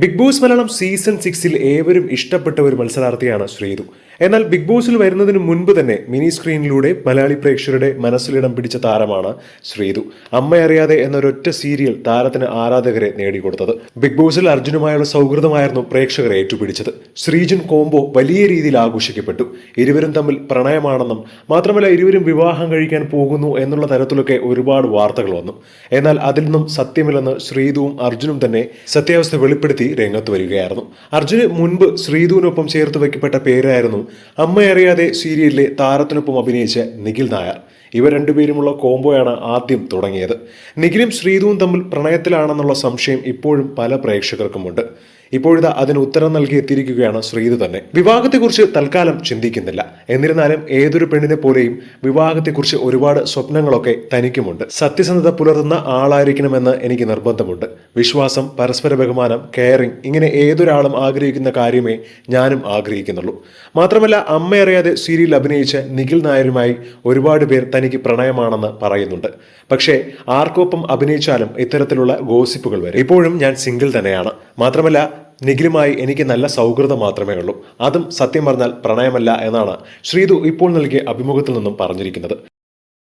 Big boss Malayalam season സിക്സിൽ ഏവരും ഇഷ്ടപ്പെട്ട ഒരു മത്സരാർത്ഥിയാണ് ശ്രീതു. എന്നാൽ ബിഗ് ബോസിൽ വരുന്നതിന് മുൻപ് തന്നെ മിനി സ്ക്രീനിലൂടെ മലയാളി പ്രേക്ഷകരുടെ മനസ്സിലിടം പിടിച്ച താരമാണ് ശ്രീതു. അമ്മയറിയാതെ എന്നൊരൊറ്റ സീരിയൽ താരത്തിന് ആരാധകരെ നേടിക്കൊടുത്തത്. ബിഗ് ബോസിൽ അർജുനുമായുള്ള സൗഹൃദമായിരുന്നു പ്രേക്ഷകരെ ഏറ്റുപിടിച്ചത്. ശ്രീജുൻ കോംബോ വലിയ രീതിയിൽ ആഘോഷിക്കപ്പെട്ടു. ഇരുവരും തമ്മിൽ പ്രണയമാണെന്നും മാത്രമല്ല ഇരുവരും വിവാഹം കഴിക്കാൻ പോകുന്നു എന്നുള്ള തരത്തിലൊക്കെ ഒരുപാട് വാർത്തകൾ വന്നു. എന്നാൽ അതിൽ നിന്നും സത്യമില്ലെന്ന് ശ്രീതുവും അർജുനും തന്നെ സത്യാവസ്ഥ വെളിപ്പെടുത്തി രംഗത്ത് വരികയായിരുന്നു. അർജുന് മുൻപ് ശ്രീധുവിനൊപ്പം ചേർത്ത് വയ്ക്കപ്പെട്ട പേരായിരുന്നു അമ്മയറിയാതെ സീരിയലിലെ താരത്തിനൊപ്പം അഭിനയിച്ച നിഖിൽ നായർ. ഇവർ രണ്ടുപേരുമുള്ള കോംബോയാണ് ആദ്യം തുടങ്ങിയത്. നിഖിലും ശ്രീധുവും തമ്മിൽ പ്രണയത്തിലാണെന്നുള്ള സംശയം ഇപ്പോഴും പല പ്രേക്ഷകർക്കുമുണ്ട്. ഇപ്പോഴിതാ അതിന് ഉത്തരം നൽകി എത്തിയിരിക്കുകയാണ് ശ്രീത് തന്നെ. വിവാഹത്തെക്കുറിച്ച് തൽക്കാലം ചിന്തിക്കുന്നില്ല. എന്നിരുന്നാലും ഏതൊരു പെണ്ണിനെ പോലെയും വിവാഹത്തെക്കുറിച്ച് ഒരുപാട് സ്വപ്നങ്ങളൊക്കെ തനിക്കുമുണ്ട്. സത്യസന്ധത പുലർത്തുന്ന ആളായിരിക്കണമെന്ന് എനിക്ക് നിർബന്ധമുണ്ട്. വിശ്വാസം പരസ്പര ബഹുമാനം കെയറിംഗ് ഇങ്ങനെ ഏതൊരാളും ആഗ്രഹിക്കുന്ന കാര്യമേ ഞാനും ആഗ്രഹിക്കുന്നുള്ളൂ. മാത്രമല്ല അമ്മയറിയാതെ സീരിയൽ അഭിനയിച്ച നിഖിൽ നായരുമായി ഒരുപാട് പേർ തനിക്ക് പ്രണയമാണെന്ന് പറയുന്നുണ്ട്. പക്ഷേ ആർക്കൊപ്പം അഭിനയിച്ചാലും ഇത്തരത്തിലുള്ള ഗോസിപ്പുകൾ വരും. ഇപ്പോഴും ഞാൻ സിംഗിൾ തന്നെയാണ്. മാത്രമല്ല നിഖിലുമായി എനിക്ക് നല്ല സൗഹൃദം മാത്രമേ ഉള്ളൂ. അതും സത്യം പറഞ്ഞാൽ പ്രണയമല്ല എന്നാണ് ശ്രീതു ഇപ്പോൾ നൽകിയ അഭിമുഖത്തിൽ നിന്നും പറഞ്ഞിരിക്കുന്നത്.